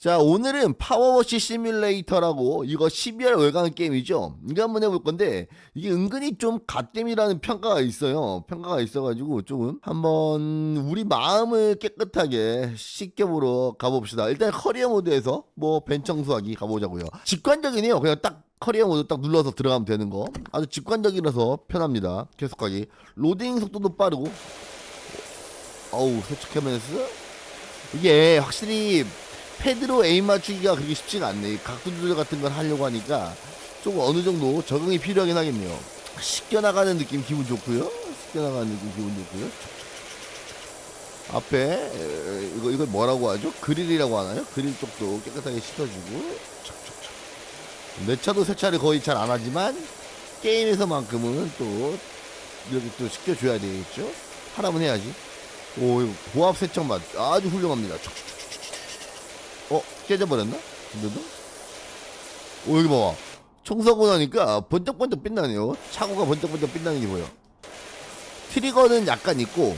자, 오늘은 파워워시 시뮬레이터라고 이거 12월 월간 게임이죠. 이거 한번 해볼 건데 이게 은근히 좀 갓겜이라는 평가가 있어요. 평가가 있어가지고 조금 한번 우리 마음을 깨끗하게 씻겨보러 가봅시다. 일단 커리어 모드에서 뭐 벤청소하기 가보자고요. 직관적이네요. 그냥 딱 커리어 모드 딱 눌러서 들어가면 되는 거. 아주 직관적이라서 편합니다. 계속하기. 로딩 속도도 빠르고. 어우, 세척하면서 이게 확실히 패드로 에임 맞추기가 그렇게 쉽지가 않네. 이 각도 조절 같은 걸 하려고 하니까 조금 어느 정도 적응이 필요하긴 하겠네요. 씻겨 나가는 느낌 기분 좋고요. 씻겨 나가는 느낌 기분 좋고요. 앞에 에, 이거 이걸 뭐라고 하죠? 그릴이라고 하나요? 그릴 쪽도 깨끗하게 씻어주고. 내 차도 세차를 거의 잘 안 하지만 게임에서만큼은 또 이렇게 또 씻겨줘야 되겠죠? 하라면 해야지. 오, 이거 고압 세척 맛 아주 훌륭합니다. 척척척. 어 깨져버렸나? 근데도? 오 여기 봐봐. 청소하고 나니까 번쩍번쩍 빛나네요. 차고가 번쩍번쩍 빛나는 게 보여. 트리거는 약간 있고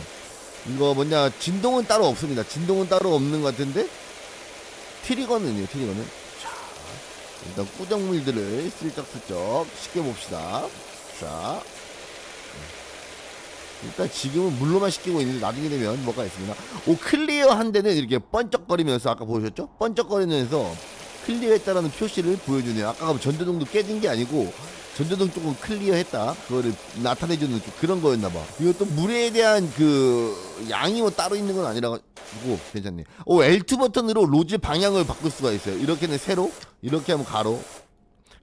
이거 뭐냐 진동은 따로 없습니다. 진동은 따로 없는 것 같은데 트리거는요 트리거는. 자 일단 꾸정물들을 슬쩍슬쩍 씻겨봅시다. 자 일단 지금은 물로만 씻기고 있는데 나중에 되면 뭐가 있습니다. 오 클리어 한 데는 이렇게 번쩍거리면서 아까 보셨죠? 번쩍거리면서 클리어했다라는 표시를 보여주네요. 아까 전조등도 깨진 게 아니고 전조등 조금 클리어했다 그거를 나타내주는 좀 그런 거였나봐. 이것도 물에 대한 그 양이 뭐 따로 있는 건 아니라고 괜찮네. 오 L2 버튼으로 로즈 방향을 바꿀 수가 있어요. 이렇게는 세로, 이렇게 하면 가로.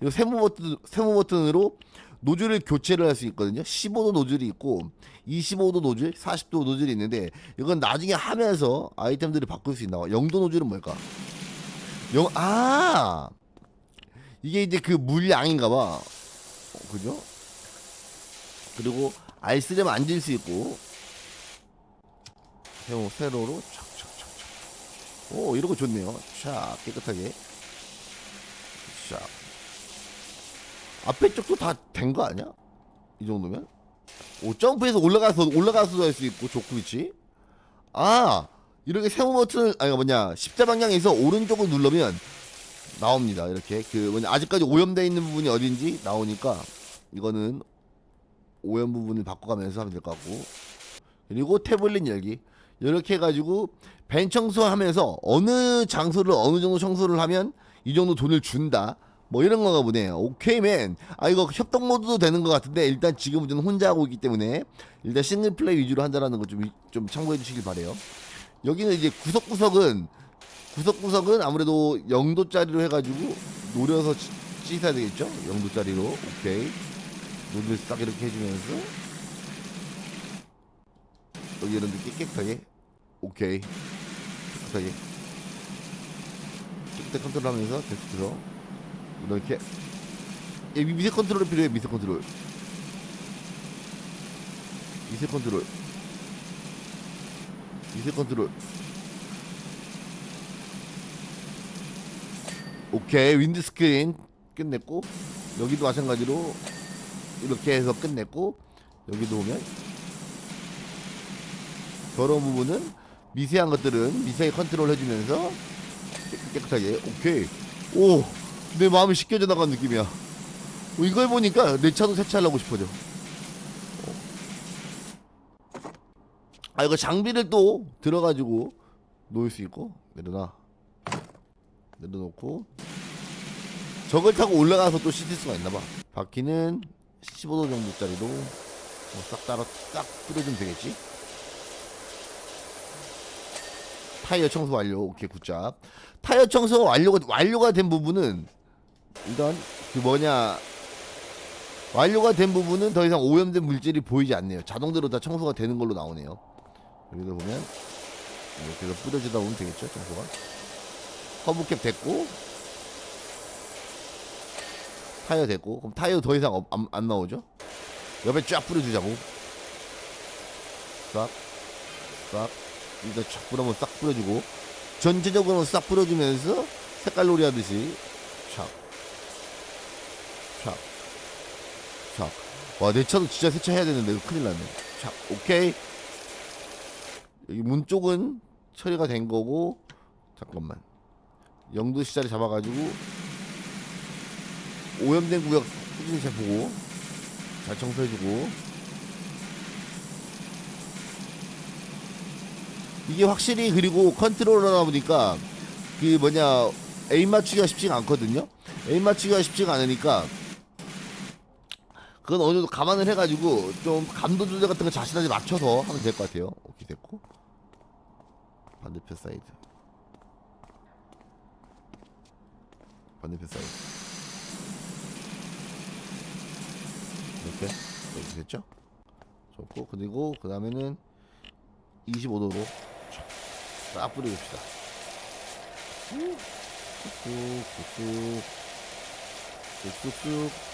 이거 세모 버튼 세모 버튼으로 노즐을 교체를 할 수 있거든요. 15도 노즐이 있고 25도 노즐, 40도 노즐이 있는데 이건 나중에 하면서 아이템들을 바꿀 수 있나 봐. 0도 노즐은 뭘까? 영, 아! 이게 이제 그 물량인가 봐. 어, 그죠? 그리고 알쓰려면 앉을 수 있고 세로, 세로로 착착착착. 오, 이런 거 좋네요. 자, 깨끗하게. 자. 앞에 쪽도 다 된 거 아니야? 이 정도면? 오 점프해서 올라가서 올라가서도 할수 있고 그치? 아 이렇게 세모 버튼을 아니 뭐냐 십자 방향에서 오른쪽을 누르면 나옵니다 이렇게 그 뭐냐 아직까지 오염되어 있는 부분이 어딘지 나오니까 이거는 오염 부분을 바꿔가면서 하면 될 것 같고 그리고 태블릿 열기 이렇게 해가지고 벤 청소하면서 어느 장소를 어느 정도 청소를 하면 이 정도 돈을 준다 뭐 이런 건가 보네요. 오케이 맨. 아 이거 협동 모드도 되는 것 같은데 일단 지금은 저는 혼자 하고 있기 때문에 일단 싱글 플레이 위주로 한다라는 거 좀 좀 참고해 주시길 바래요. 여기는 이제 구석구석은 구석구석은 아무래도 0도짜리로 해가지고 노려서 치- 씻어야 되겠죠? 0도짜리로 오케이. 노를 싹 이렇게 해주면서 여기 이런 데 깨끗하게 오케이 깨끗하게 깨끗하게 컨트롤하면서 계속해서 이렇게 예, 미- 미세 컨트롤이 필요해 미세 컨트롤. 미세 컨트롤. 미세 컨트롤. 오케이 윈드 스크린 끝냈고 여기도 마찬가지로 이렇게 해서 끝냈고 여기도 보면 더러운 부분은 미세한 것들은 미세하게 컨트롤 해주면서 깨끗- 깨끗하게. 오케이. 오 내 마음이 씻겨져 나간 느낌이야. 어, 이걸 보니까 내 차도 세차하려고 싶어져. 어. 아 이거 장비를 또 들어가지고 놓을 수 있고 내려놔 내려놓고 저걸 타고 올라가서 또 씻을 수가 있나봐. 바퀴는 15도 정도짜리로 뭐싹 따라 싹 뿌려주면 되겠지. 타이어 청소 완료. 오케이 굿잡. 타이어 청소 완료가 완료가 된 부분은 일단 그 뭐냐 완료가 된 부분은 더 이상 오염된 물질이 보이지 않네요. 자동대로 다 청소가 되는 걸로 나오네요. 여기서 보면 이렇게 해서 뿌려주다 보면 되겠죠 청소가. 허브캡 됐고 타이어 됐고 그럼 타이어 더 이상 없- 안, 안 나오죠? 옆에 쫙 뿌려주자고. 싹, 싹, 일단 쫙 뿌려면 싹 뿌려주고 전체적으로 싹 뿌려주면서 색깔 놀이 하듯이 촥, 촥, 촥. 와, 내 차도 진짜 세차해야 되는데 큰일 났네. 촥, 오케이. 여기 문 쪽은 처리가 된 거고 잠깐만. 영도 시 자리 잡아가지고 오염된 구역 꾸준히 잘 보고 잘 청소해주고 이게 확실히 그리고 컨트롤러다 보니까 그 뭐냐 에임 맞추기가 쉽지가 않거든요. 에임 맞추기가 쉽지가 않으니까 그건 어느 정도 감안을 해가지고 좀 감도 조절 같은 거 자신한테 맞춰서 하면 될 것 같아요. 오케이 됐고 반대편 사이드 반대편 사이드 이렇게 이렇게 됐죠? 좋고 그리고 그 다음에는 25도로 싹 뿌려줍시다. 쑥쑥 쑥쑥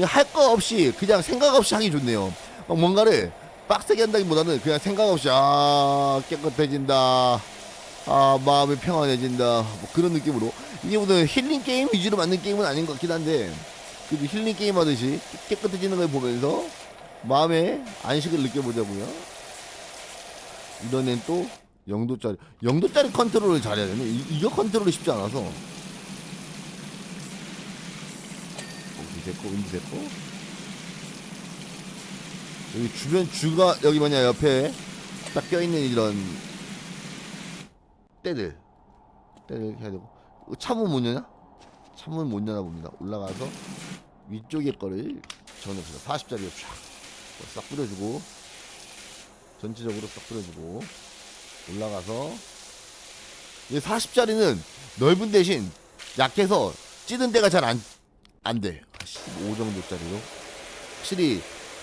할 거 없이 그냥 생각 없이 하기 좋네요. 막 뭔가를 빡세게 한다기보다는 그냥 생각 없이 아 깨끗해진다. 아 마음이 평안해진다. 뭐 그런 느낌으로 이게 무슨 힐링 게임 위주로 만든 게임은 아닌 것 같긴 한데 그래도 힐링 게임 하듯이 깨끗해지는 걸 보면서 마음의 안식을 느껴보자고요. 이런 애는 또 영도짜리 영도짜리 컨트롤을 잘해야 되네 이, 이거 컨트롤이 쉽지 않아서 여기 됐고 여기 됐고. 여기 주변 주가 여기 뭐냐 옆에 딱 껴있는 이런 때들. 때들 해야 되고. 이거 차문 못 여냐? 차문 못 여나 봅니다. 올라가서 위쪽에 거를 정해봅시다 40짜리 쫙싹 뿌려주고 전체적으로 싹 뿌려주고 올라가서. 이 40짜리는 넓은 대신 약해서 찌든 데가 잘 안 안돼 15 정도짜리로? 확실히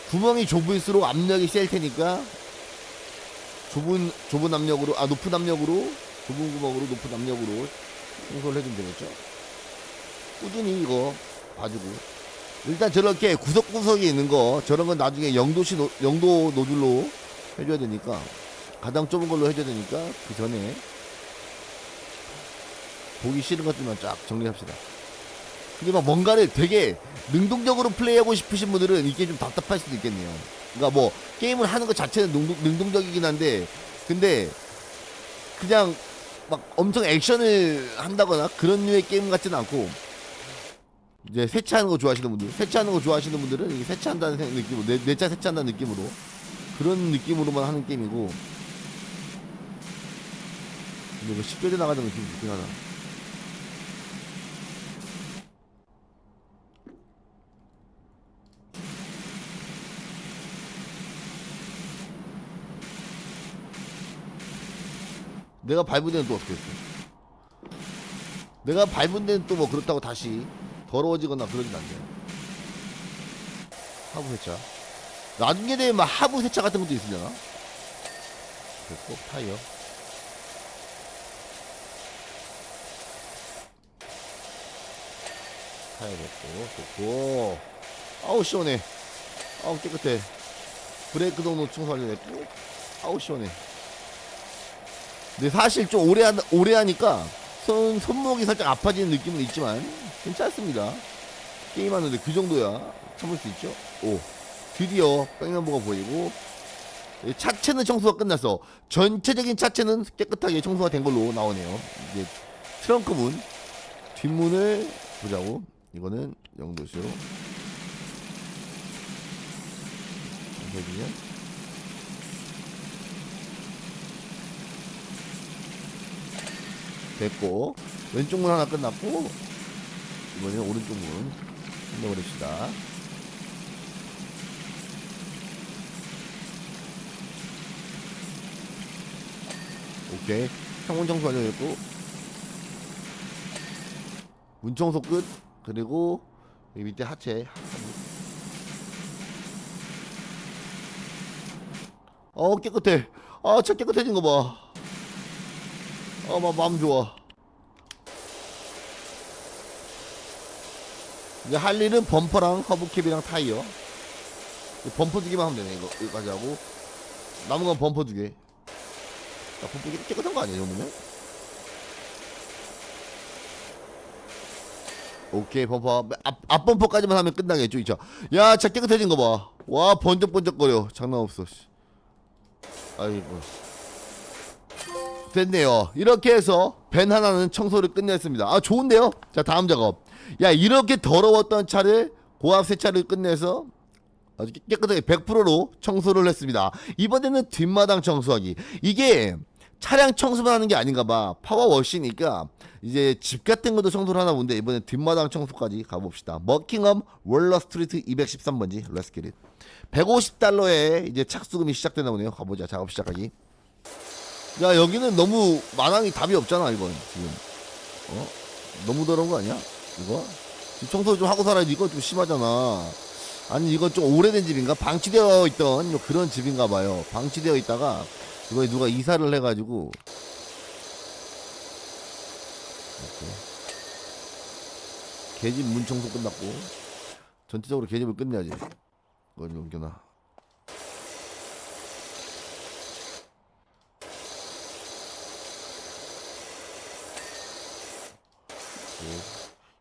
구멍이 좁을수록 압력이 셀 테니까 좁은 좁은 압력으로 아 높은 압력으로 좁은 구멍으로 높은 압력으로 청소를 해주면 되겠죠. 꾸준히 이거 봐주고. 일단 저렇게 구석구석에 있는 거 저런 건 나중에 영도시 노, 영도 노즐로 해줘야 되니까 가장 좁은 걸로 해줘야 되니까 그 전에 보기 싫은 것들만 쫙 정리합시다. 근데 막 뭔가를 되게 능동적으로 플레이하고 싶으신 분들은 이게 좀 답답할 수도 있겠네요. 그러니까 뭐 게임을 하는 것 자체는 능동, 능동적이긴 한데 근데 그냥 막 엄청 액션을 한다거나 그런 류의 게임 같지는 않고 이제 세차하는 거 좋아하시는 분들 세차하는 거 좋아하시는 분들은 이게 세차한다는 생- 느낌으로 내, 내 차 세차한다는 느낌으로 그런 느낌으로만 하는 게임이고 근데 뭐 10개대 나가는 느낌이 좋긴 하다 내가 밟은 데는 또 어떻게 했어? 내가 밟은 데는 또 뭐 그렇다고 다시 더러워지거나 그러진 않네. 하부 세차. 나중에 되면 막 하부 세차 같은 것도 있으려나? 됐고 타이어. 타이어 됐고 좋고. 아우 시원해. 아우 깨끗해. 브레이크 동로 충수 완료됐고 아우 시원해 근데 사실 좀 오래, 하, 오래 하니까 손, 손목이 살짝 아파지는 느낌은 있지만 괜찮습니다. 게임하는데 그 정도야 참을 수 있죠? 오 드디어 백넘버가 보이고 이 차체는 청소가 끝났어 전체적인 차체는 깨끗하게 청소가 된 걸로 나오네요. 이제 트렁크 문 뒷문을 보자고. 이거는 영도시로 잠시만요 됐고 왼쪽 문 하나 끝났고 이번에는 오른쪽 문 끝내버립시다. 오케이. 창문 청소 완료됐고 문 청소 끝. 그리고 여기 밑에 하체. 어 깨끗해. 아차 깨끗해진 거봐 아, 마, 마음 좋아. 이제 할 일은 범퍼랑 허브캡이랑 타이어. 이 범퍼 두 개만 하면 되네, 이거. 여기까지 하고. 남은 건 범퍼 두 개. 야, 범퍼 깨- 깨끗한 거 아니야, 이 정도면? 오케이, 범퍼. 앞, 앞 범퍼까지만 하면 끝나겠죠, 이차. 야, 차 깨끗해진 거 봐. 와, 번쩍번쩍거려. 장난 없어, 씨. 아이고. 됐네요. 이렇게 해서 벤 하나는 청소를 끝냈습니다. 아 좋은데요? 자 다음 작업. 야 이렇게 더러웠던 차를 고압 세차를 끝내서 아주 깨- 깨끗하게 100%로 청소를 했습니다. 이번에는 뒷마당 청소하기. 이게 차량 청소만 하는 게 아닌가 봐. 파워워시니까 이제 집 같은 것도 청소를 하나 본데 이번에 뒷마당 청소까지 가봅시다. 머킹엄 월러 스트리트 213번지 렛츠기릿 150달러에 이제 착수금이 시작되나 보네요. 가보자. 작업 시작하기. 야 여기는 너무 마당이 답이 없잖아 이건 지금. 어? 너무 더러운 거 아니야? 이거? 집 청소 좀 하고 살아야지. 이거 좀 심하잖아. 아니 이건 좀 오래된 집인가? 방치되어 있던 뭐 그런 집인가 봐요. 방치되어 있다가 이거에 누가 이사를 해가지고 개집 문 청소 끝났고 전체적으로 개집을 끝내야지. 이걸 넘겨놔.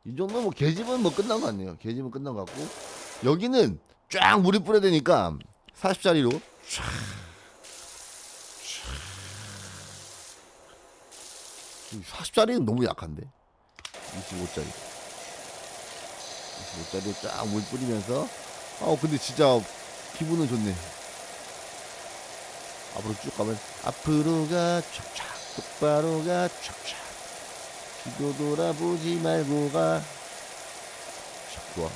이 정도 뭐 개집은 뭐 끝난 거 같네요. 개집은 끝난 것 같고. 여기는 쫙 물이 뿌려대니까 40짜리로 쫙. 40짜리는 너무 약한데? 25짜리. 25짜리 쫙물 뿌리면서. 아 근데 진짜 기분은 좋네. 앞으로 쭉 가면 앞으로 가 촥촥 똑바로 가 촥촥 뒤도 돌아보지 말고 가. 촥, 좋아.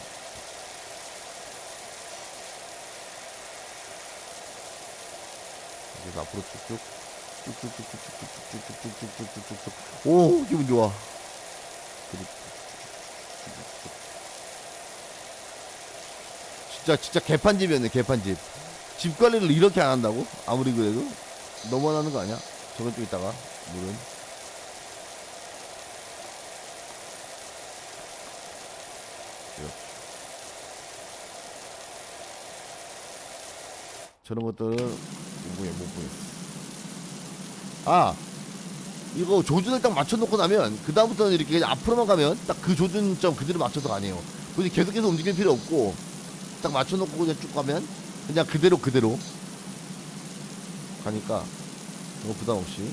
그래서 앞으로 쭉쭉. 쭉쭉쭉쭉쭉쭉쭉쭉쭉쭉쭉쭉. 오 기분 좋아. 진짜 진짜 개판집이었네 개판집. 집 관리를 이렇게 안 한다고? 아무리 그래도? 너무하는 거 아니야? 저건 좀 있다가 물은 이렇게. 저런 것들은 못 보여 못 보여 아 이거 조준을 딱 맞춰놓고 나면 그 다음부터는 이렇게 앞으로만 가면 딱 그 조준점 그대로 맞춰서 가네요 굳이 계속해서 움직일 필요 없고 딱 맞춰놓고 그냥 쭉 가면 그냥 그대로 그대로 가니까 이거 부담 없이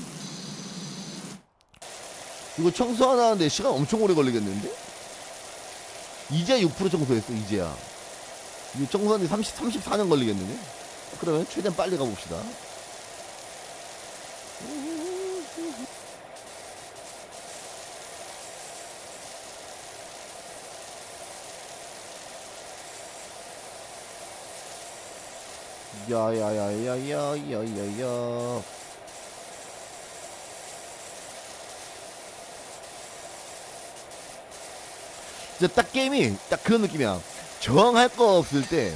이거 청소 하나 하는데 시간 엄청 오래 걸리겠는데? 이제 6% 청소했어 이제야. 이거 청소하는데 30, 34년 걸리겠는데? 그러면 최대한 빨리 가봅시다. 야야야야야야야야 진짜 딱 게임이 딱 그런 느낌이야. 정할 거 없을 때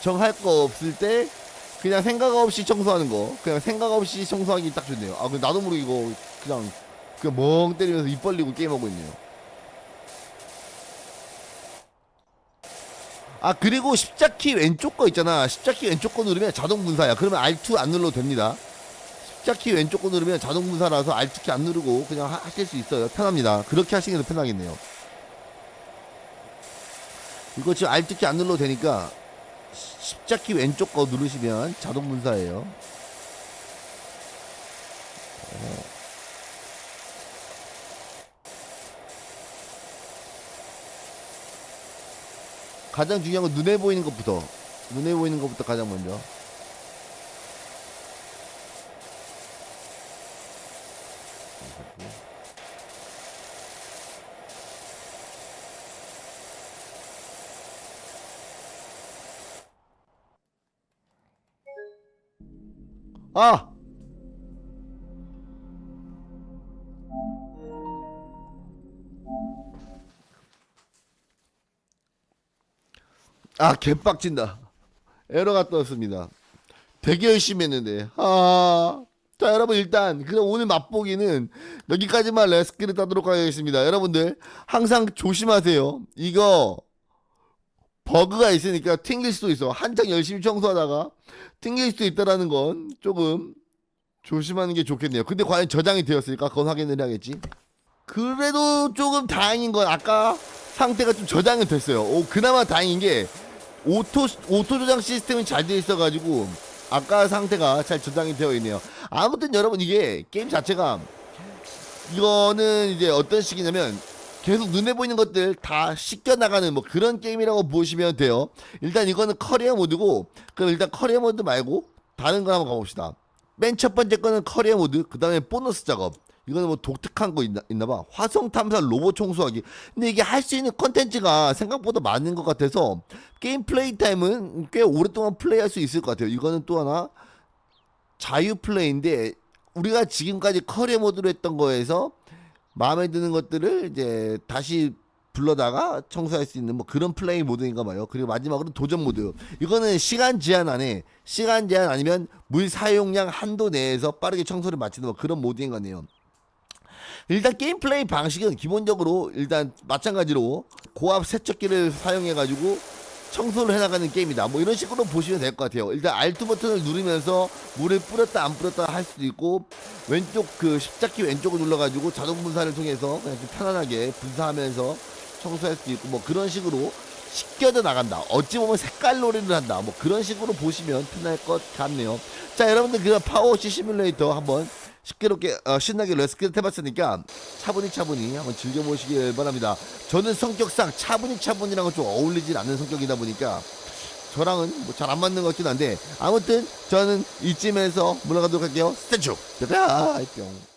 정할 거 없을 때 그냥 생각 없이 청소하는 거. 그냥 생각 없이 청소하기 딱 좋네요. 아 근데 나도 모르게 이거 그냥 그냥 멍 때리면서 입 벌리고 게임하고 있네요. 아 그리고 십자키 왼쪽 거 있잖아. 십자키 왼쪽 거 누르면 자동 분사야. 그러면 R2 안 눌러도 됩니다. 십자키 왼쪽 거 누르면 자동 분사라서 R2키 안 누르고 그냥 하, 하실 수 있어요. 편합니다. 그렇게 하시는 게더 편하겠네요 이거 지금 R2키 안 눌러도 되니까 시- 십자키 왼쪽 거 누르시면 자동 분사예요 어. 가장 중요한 건 눈에 보이는 것부터 눈에 보이는 것부터 가장 먼저 아! 아 개빡친다. 에러가 떴습니다. 되게 열심히 했는데. 아... 자 여러분 일단 그럼 오늘 맛보기는 여기까지만 레스키를 따도록 하겠습니다. 여러분들 항상 조심하세요. 이거 버그가 있으니까 튕길 수도 있어. 한창 열심히 청소하다가 튕길 수도 있다라는 건 조금 조심하는 게 좋겠네요. 근데 과연 저장이 되었을까? 그건 확인을 해야겠지. 그래도 조금 다행인 건 아까 상태가 좀 저장이 됐어요. 오 그나마 다행인 게 오토 오토 저장 시스템이 잘 되어 있어가지고 아까 상태가 잘 저장이 되어 있네요. 아무튼 여러분 이게 게임 자체가 이거는 이제 어떤 식이냐면 계속 눈에 보이는 것들 다 씻겨 나가는 뭐 그런 게임이라고 보시면 돼요. 일단 이거는 커리어 모드고 그럼 일단 커리어 모드 말고 다른 거 한번 가봅시다. 맨 첫 번째 거는 커리어 모드, 그 다음에 보너스 작업. 이거는 뭐 독특한 거 있나, 있나 봐. 화성 탐사 로봇 청소하기. 근데 이게 할 수 있는 컨텐츠가 생각보다 많은 것 같아서 게임 플레이 타임은 꽤 오랫동안 플레이할 수 있을 것 같아요. 이거는 또 하나 자유 플레이인데 우리가 지금까지 커리어 모드로 했던 거에서 마음에 드는 것들을 이제 다시 불러다가 청소할 수 있는 뭐 그런 플레이 모드인가 봐요. 그리고 마지막으로 도전 모드. 이거는 시간 제한 안에 시간 제한 아니면 물 사용량 한도 내에서 빠르게 청소를 마치는 뭐 그런 모드인 거네요. 일단 게임 플레이 방식은 기본적으로 일단 마찬가지로 고압 세척기를 사용해 가지고 청소를 해나가는 게임이다. 뭐 이런 식으로 보시면 될 것 같아요. 일단 Alt 버튼을 누르면서 물을 뿌렸다 안 뿌렸다 할 수도 있고 왼쪽 그 십자키 왼쪽을 눌러가지고 자동 분사를 통해서 그냥 좀 편안하게 분사하면서 청소할 수도 있고 뭐 그런 식으로 씻겨져 나간다. 어찌 보면 색깔 놀이를 한다. 뭐 그런 식으로 보시면 편할 것 같네요. 자 여러분들 그 파워워시 시뮬레이터 한번 시끄럽게 어, 신나게 레스키를 해봤으니까 차분히 차분히 한번 즐겨보시길 바랍니다. 저는 성격상 차분히 차분히랑은 좀 어울리질 않는 성격이다 보니까 저랑은 뭐 잘 안 맞는 것 같긴 한데 아무튼 저는 이쯤에서 물러가도록 할게요. 스탠츄! 뿅!